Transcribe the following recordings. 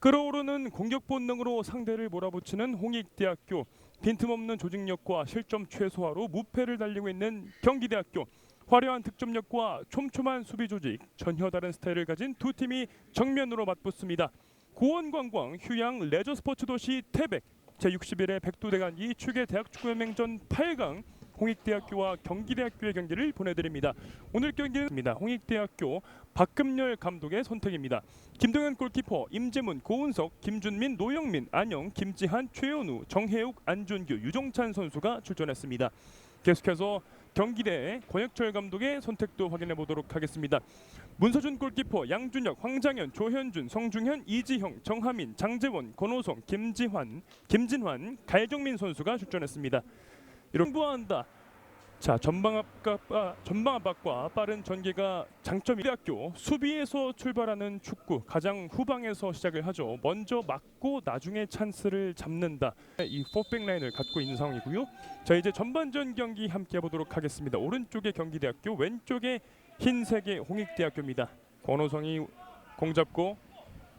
끌어오르는 공격 본능으로 상대를 몰아붙이는 홍익대학교 빈틈없는 조직력과 실점 최소화로 무패를 달리고 있는 경기대학교 화려한 득점력과 촘촘한 수비 조직 전혀 다른 스타일을 가진 두 팀이 정면으로 맞붙습니다. 고원관광 휴양 레저 스포츠 도시 태백 제61회 백두대간기 축의 대학축구연맹전 8강 홍익대학교와 경기대학교의 경기를 보내드립니다. 오늘 경기는입니다. 홍익대학교 박금열 감독의 선택입니다. 김동현 골키퍼, 임재문, 고은석, 김준민, 노영민, 안영, 김지한, 최현우, 정혜욱, 안준규, 유종찬 선수가 출전했습니다. 계속해서 경기대 권혁철 감독의 선택도 확인해 보도록 하겠습니다. 문서준 골키퍼, 양준혁, 황장현, 조현준, 성중현, 이지형, 정하민, 장재원, 권호성, 김지환, 김진환, 갈정민 선수가 출전했습니다. 이런 부한다. 자 전방 압박과 전방 압박과 빠른 전개가 장점이 대학교 수비에서 출발하는 축구 가장 후방에서 시작을 하죠. 먼저 막고 나중에 찬스를 잡는다. 이 포백 라인을 갖고 있는 상황이고요. 자 이제 전반전 경기 함께 해보도록 하겠습니다. 오른쪽에 경기대학교, 왼쪽에 흰색의 홍익대학교입니다. 권호성이 공 잡고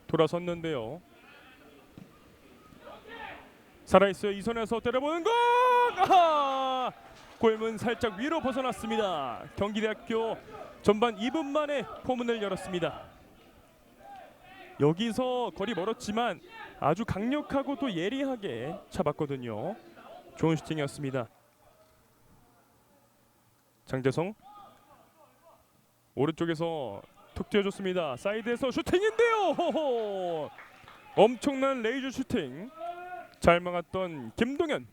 돌아섰는데요. 살아있어요. 이 손에서 때려보는 공! 아하! 골문 살짝 위로 벗어났습니다. 경기대학교 전반 2분 만에 포문을 열었습니다. 여기서 거리 멀었지만 아주 강력하고 또 예리하게 잡았거든요. 좋은 슈팅이었습니다. 장재성 오른쪽에서 툭 띄워줬습니다. 사이드에서 슈팅인데요. 호호! 엄청난 레이저 슈팅. 잘 막았던 김동현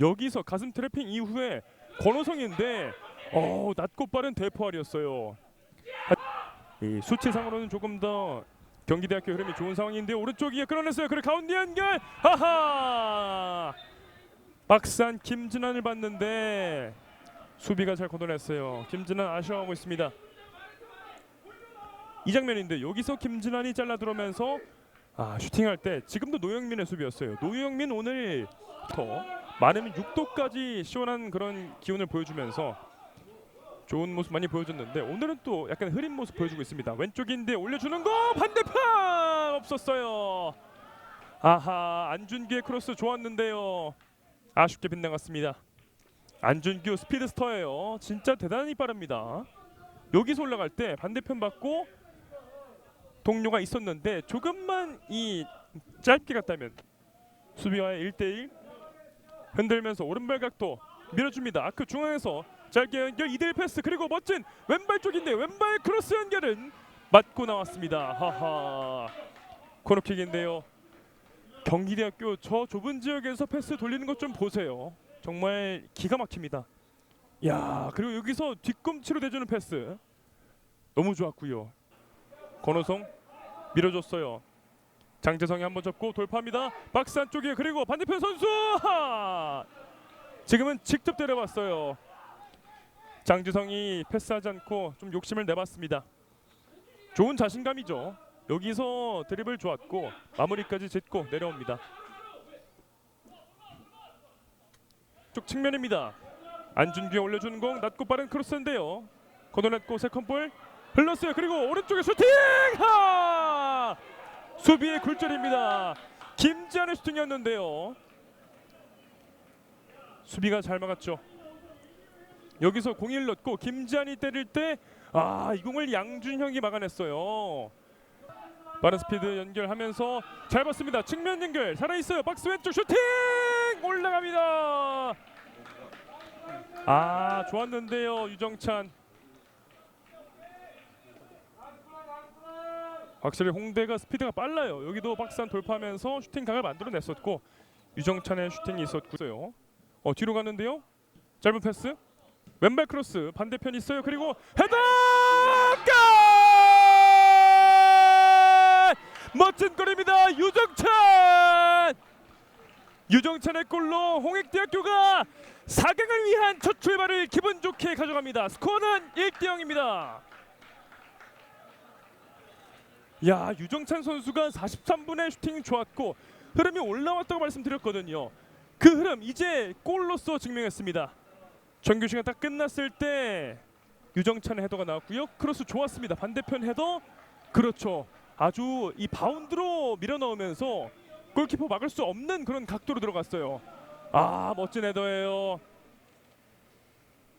여기서 가슴 트래핑 이후에 권호성인데 어 낮고 빠른 대포알이었어요. 이 수치상으로는 조금 더 경기대학교 흐름이 좋은 상황인데 오른쪽 이에 끌어냈어요. 그리고 가운데 연결 하하 박산 김진환을 봤는데 수비가 잘 걷어냈어요. 김진환 아쉬워하고 있습니다. 이 장면인데 여기서 김진환이 잘라 들어오면서 아 슈팅할 때 지금도 노영민의 수비였어요. 노영민 오늘 더 많으면 6도까지 시원한 그런 기운을 보여주면서 좋은 모습 많이 보여줬는데 오늘은 또 약간 흐린 모습 보여주고 있습니다. 왼쪽인데 올려주는 거 반대편 없었어요. 아하 안준규의 크로스 좋았는데요. 아쉽게 빗나갔습니다. 안준규 스피드스터예요. 진짜 대단히 빠릅니다. 여기서 올라갈 때 반대편 받고 동료가 있었는데 조금만 이 짧게 갔다면 수비와의 1대1 흔들면서 오른발 각도 밀어줍니다. 아크 중앙에서 짧게 연결 2대1 패스 그리고 멋진 왼발 쪽인데 왼발 크로스 연결은 맞고 나왔습니다. 하하 코너킥인데요. 경기대학교 저 좁은 지역에서 패스 돌리는 것 좀 보세요. 정말 기가 막힙니다. 야 그리고 여기서 뒤꿈치로 대주는 패스 너무 좋았고요. 권호성 밀어줬어요. 장재성이 한번 접고 돌파합니다. 박스 안쪽에 그리고 반대편 선수 하! 지금은 직접 때려봤어요. 장재성이 패스하지 않고 좀 욕심을 내봤습니다. 좋은 자신감이죠. 여기서 드리블 좋았고 마무리까지 짓고 내려옵니다. 쪽 측면입니다. 안준규 올려주는 공 낮고 빠른 크로스인데요. 걷어냈고 세컨볼 흘렀어요. 그리고 오른쪽에 슈팅! 하! 수비의 굴절입니다. 김지한의 슈팅이었는데요. 수비가 잘 막았죠. 여기서 공을 넣고 김지한이 때릴 때 아, 이 공을 양준형이 막아냈어요. 빠른 스피드 연결하면서 잘 봤습니다. 측면 연결 살아 있어요. 박스 왼쪽 슈팅 올라갑니다. 아, 좋았는데요. 유정찬. 확실히 홍대가 스피드가 빨라요. 여기도 박스한 돌파하면서 슈팅 각을 만들어냈었고 유정찬의 슈팅이 있었고요. 어 뒤로 가는데요. 짧은 패스, 왼발 크로스 반대편 있어요. 그리고 헤더 골! 멋진 골입니다. 유정찬. 유정찬의 골로 홍익대학교가 4강을 위한 첫 출발을 기분 좋게 가져갑니다. 스코어는 1대 0입니다. 야 유정찬 선수가 43분의 슈팅 좋았고 흐름이 올라왔다고 말씀드렸거든요. 그 흐름 이제 골로서 증명했습니다. 정규 시간 딱 끝났을 때 유정찬의 헤더가 나왔고요. 크로스 좋았습니다. 반대편 헤더 그렇죠. 아주 이 바운드로 밀어 넣으면서 골키퍼 막을 수 없는 그런 각도로 들어갔어요. 아 멋진 헤더예요.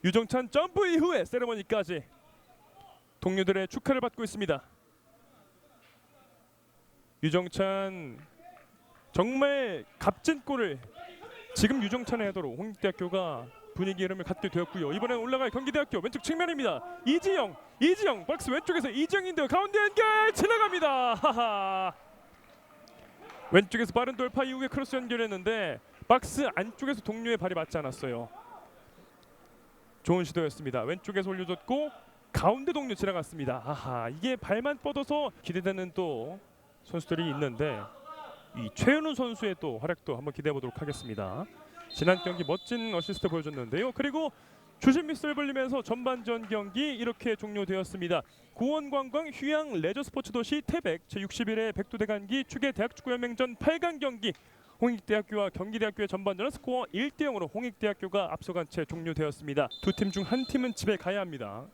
유정찬 점프 이후에 세레머니까지 동료들의 축하를 받고 있습니다. 유정찬 정말 값진 골을 지금 유정찬의 헤더로 홍익대학교가 분위기 흐름을 갖게 되었고요. 이번엔 올라갈 경기대학교 왼쪽 측면입니다. 이지영, 이지영 박스 왼쪽에서 이지영인데요. 가운데 연결 지나갑니다. 하하. 왼쪽에서 빠른 돌파 이후에 크로스 연결했는데 박스 안쪽에서 동료의 발이 맞지 않았어요. 좋은 시도였습니다. 왼쪽에서 올려줬고 가운데 동료 지나갔습니다. 아하 이게 발만 뻗어서 기대되는 또 선수들이 있는데 이 최현우 선수의 또 활약도 한번 기대해 보도록 하겠습니다. 지난 경기 멋진 어시스트 보여줬는데요. 그리고 주심 미스를 벌리면서 전반전 경기 이렇게 종료되었습니다. 고원관광 휴양 레저 스포츠 도시 태백 제61회 백두대간기 축의 대학축구연맹전 8강 경기 홍익대학교와 경기대학교의 전반전은 스코어 1대 0으로 홍익대학교가 앞서간 채 종료되었습니다. 두 팀 중 한 팀은 집에 가야 합니다.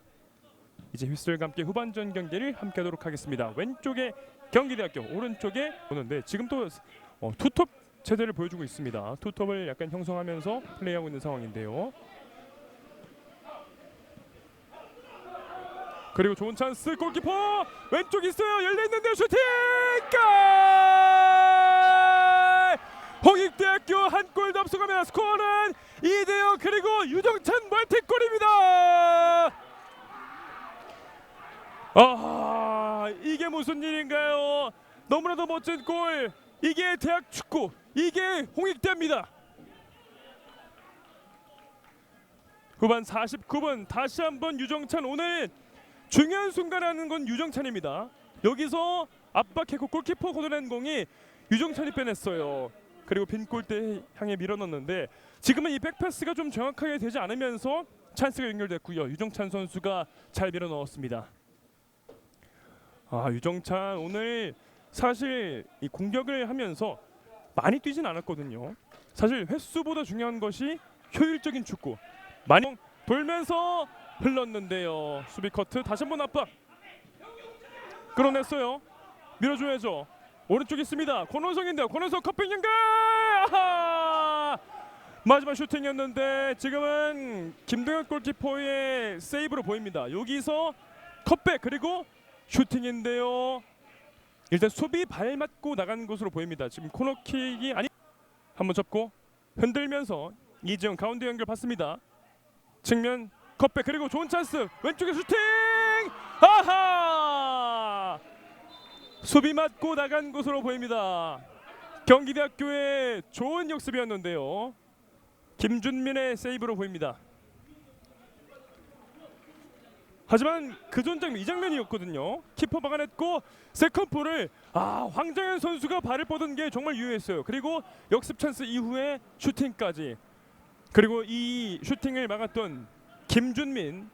이제 휘슬과 함께 후반전 경기를 함께하도록 하겠습니다. 왼쪽에 경기대학교, 오른쪽에 오는데 지금 또 어, 투톱 체제를 보여주고 있습니다. 투톱을 약간 형성하면서 플레이하고 있는 상황인데요. 그리고 좋은 찬스 골키퍼 왼쪽 있어요 열려 있는데 슈팅 골! 홍익대학교 한 골 더 앞서가면 스코어는 2대0 그리고 유정찬 멀티골입니다. 아 이게 무슨 일인가요? 너무나도 멋진 골. 이게 대학 축구. 이게 홍익대입니다. 후반 49분 다시 한번 유정찬 오늘 중요한 순간에 하는 건 유정찬입니다. 여기서 압박했고 골키퍼 걷어낸 공이 유정찬이 빼냈어요. 그리고 빈 골대 향해 밀어넣는데 지금은 이 백패스가 좀 정확하게 되지 않으면서 찬스가 연결됐고요. 유정찬 선수가 잘 밀어넣었습니다. 아 유정찬 오늘 사실 이 공격을 하면서 많이 뛰진 않았거든요. 사실 횟수보다 중요한 것이 효율적인 축구. 많이 돌면서 흘렀는데요. 수비 커트 다시 한번 압박. 끌어냈어요. 밀어줘야죠. 오른쪽 있습니다. 권원성인데요. 권원성 커핑 연결. 아하! 마지막 슈팅이었는데 지금은 김동현 골키퍼의 세이브로 보입니다. 여기서 컵백 그리고 슈팅인데요. 일단 수비 발 맞고 나간 것으로 보입니다. 지금 코너킥이 아니 한번 접고 흔들면서 이지영 가운데 연결 받습니다. 측면 컵백 그리고 좋은 찬스 왼쪽에 슈팅 아하 수비 맞고 나간 것으로 보입니다. 경기대학교의 좋은 역습이었는데요. 김준민의 세이브로 보입니다. 하지만 그 전장 이 장면이었거든요. 키퍼 막아냈고 세컨볼을 아 황정현 선수가 발을 뻗은 게 정말 유효했어요. 그리고 역습 찬스 이후에 슈팅까지 그리고 이 슈팅을 막았던 김준민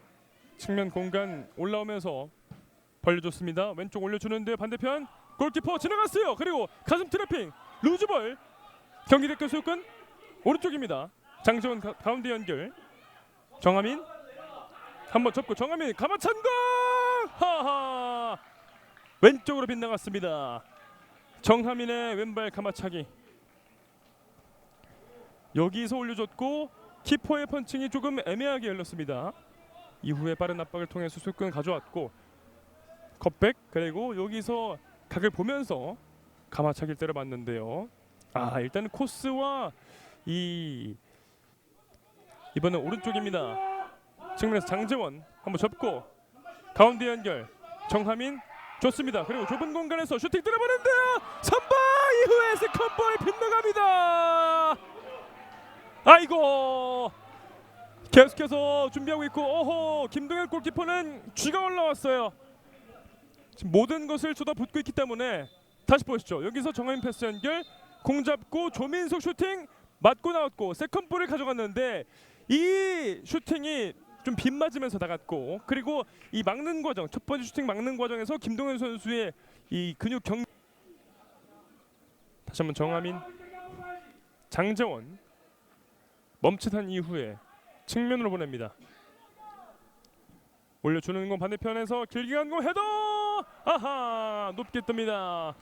측면 공간 올라오면서 벌려줬습니다. 왼쪽 올려주는데 반대편 골키퍼 지나갔어요. 그리고 가슴 트래핑 루즈볼 경기대표 소유권 오른쪽입니다. 장재원 가, 가운데 연결 정하민 한번 접고 정하민 가마찬 공 하하 왼쪽으로 빗나갔습니다. 정하민의 왼발 가마차기 여기서 올려줬고 키퍼의 펀칭이 조금 애매하게 열렸습니다. 이후에 빠른 압박을 통해 수술권 가져왔고 컵백 그리고 여기서 각을 보면서 가마차기를 때려봤는데요. 아 일단 코스와 이 이번엔 오른쪽입니다. 측면에서 장재원 한번 접고 가운데 연결 정하민 좋습니다. 그리고 좁은 공간에서 슈팅 때려보는데요. 선방 이후에 세컨볼 빗나갑니다. 아이고 계속해서 준비하고 있고 오호 김동현 골키퍼는 쥐가 올라왔어요. 지금 모든 것을 쏟아붓고 있기 때문에 다시 보시죠. 여기서 정하민 패스 연결 공 잡고 조민석 슈팅 맞고 나왔고 세컨볼을 가져갔는데 이 슈팅이 좀 빗맞으면서 나갔고 그리고 이 막는 과정 첫 번째 슈팅 막는 과정에서 김동현 선수의 이 근육 경 다시 한번 정하민 장재원 멈칫한 이후에 측면으로 보냅니다. 올려주는 건 반대편에서 길게 간 공 헤더 아하 높게 뜹니다.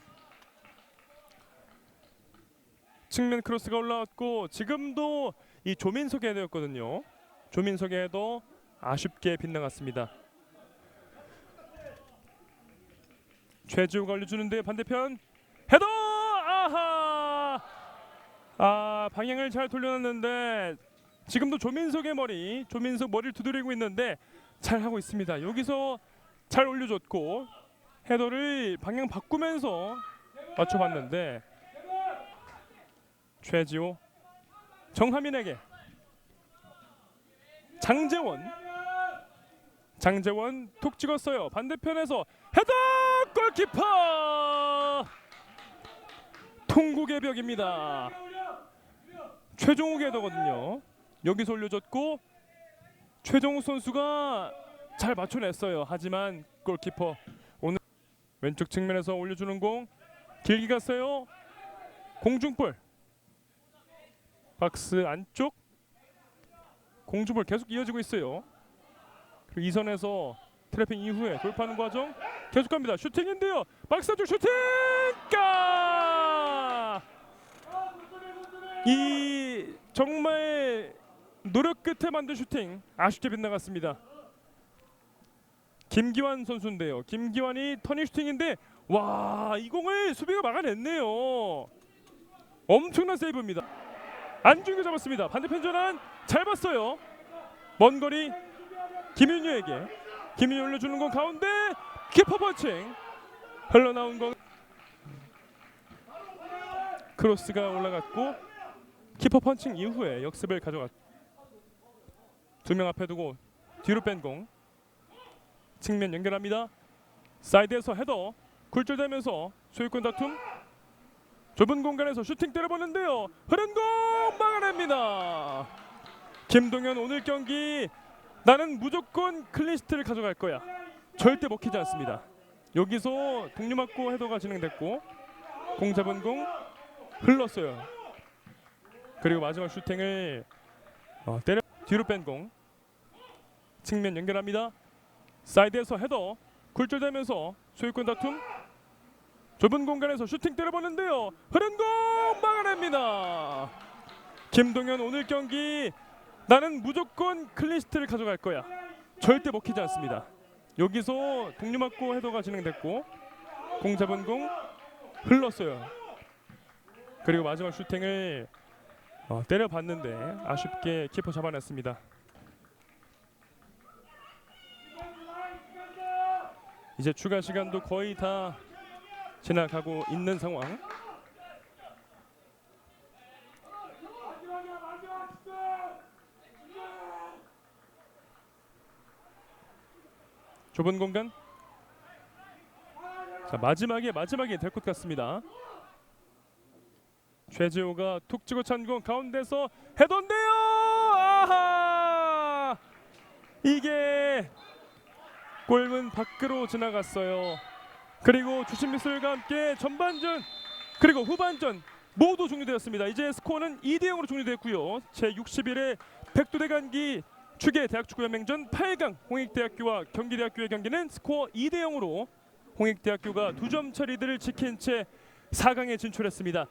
측면 크로스가 올라왔고 지금도 이 조민석의 헤더였거든요. 조민석의 헤더 아쉽게 빗나갔습니다. 최지우가 올려주는데 반대편 헤더 아하 아 방향을 잘 돌려놨는데 지금도 조민석의 머리 조민석 머리를 두드리고 있는데 잘 하고 있습니다. 여기서 잘 올려줬고 헤더를 방향 바꾸면서 맞춰봤는데 최지호 정하민에게 장재원 장재원 툭 찍었어요. 반대편에서 헤더! 골키퍼! 통곡의 벽입니다. 최종욱의 헤더거든요. 여기서 올려줬고 최종욱 선수가 잘 맞춰냈어요. 하지만 골키퍼 오늘 왼쪽 측면에서 올려주는 공 길게 갔어요. 공중볼. 박스 안쪽 공중볼 계속 이어지고 있어요. 그리고 이선에서 트래핑 이후에 돌파하는 과정 계속 갑니다. 슈팅인데요. 박스 안쪽 슈팅! 까! 이 정말 노력 끝에 만든 슈팅 아쉽게 빗나갔습니다. 김기환 선수인데요. 김기환이 터닝 슈팅인데 와, 이 공을 수비가 막아냈네요. 엄청난 세이브입니다. 안중규 잡았습니다. 반대편 전환 잘 봤어요. 먼 거리 김윤유에게 김윤유 올려주는 건 가운데 키퍼 펀칭 흘러나온 건 크로스가 올라갔고 키퍼 펀칭 이후에 역습을 가져갔. 두 명 앞에 두고 뒤로 뺀 공 측면 연결합니다. 사이드에서 헤더 굴절되면서 소유권 다툼 좁은 공간에서 슈팅 때려보는데요. 흐른 공 막아냅니다. 김동현 오늘 경기 나는 무조건 클린시트를 가져갈 거야. 절대 먹히지 않습니다. 여기서 동료 맞고 헤더가 진행됐고 공 잡은 공 흘렀어요. 그리고 마지막 슈팅을 어, 때려 뒤로 뺀 공 측면 연결합니다. 사이드에서 헤더 굴절되면서 소유권 다툼 좁은 공간에서 슈팅 때려보는데요. 흐른 공 막아냅니다. 김동현 오늘 경기 나는 무조건 클린시트를 가져갈 거야. 절대 먹히지 않습니다. 여기서 동료 맞고 헤더가 진행됐고 공 잡은 공 흘렀어요. 그리고 마지막 슈팅을 어, 때려봤는데 아쉽게 키퍼 잡아냈습니다. 이제 추가 시간도 거의 다 지나가고 있는 상황. 좁은 공간. 자 마지막에 마지막에 될 것 같습니다. 최지호가 툭 치고 찬 공 가운데서 헤던데요. 아하! 이게 골문 밖으로 지나갔어요. 그리고 주심 미술과 함께 전반전 그리고 후반전 모두 종료되었습니다. 이제 스코어는 2대 0으로 종료됐고요. 제 61회 백두대 간기 축의 대학축구연맹전 8강 홍익대학교와 경기대학교의 경기는 스코어 2대 0으로 홍익대학교가 두 점 차리들을 지킨 채 4강에 진출했습니다.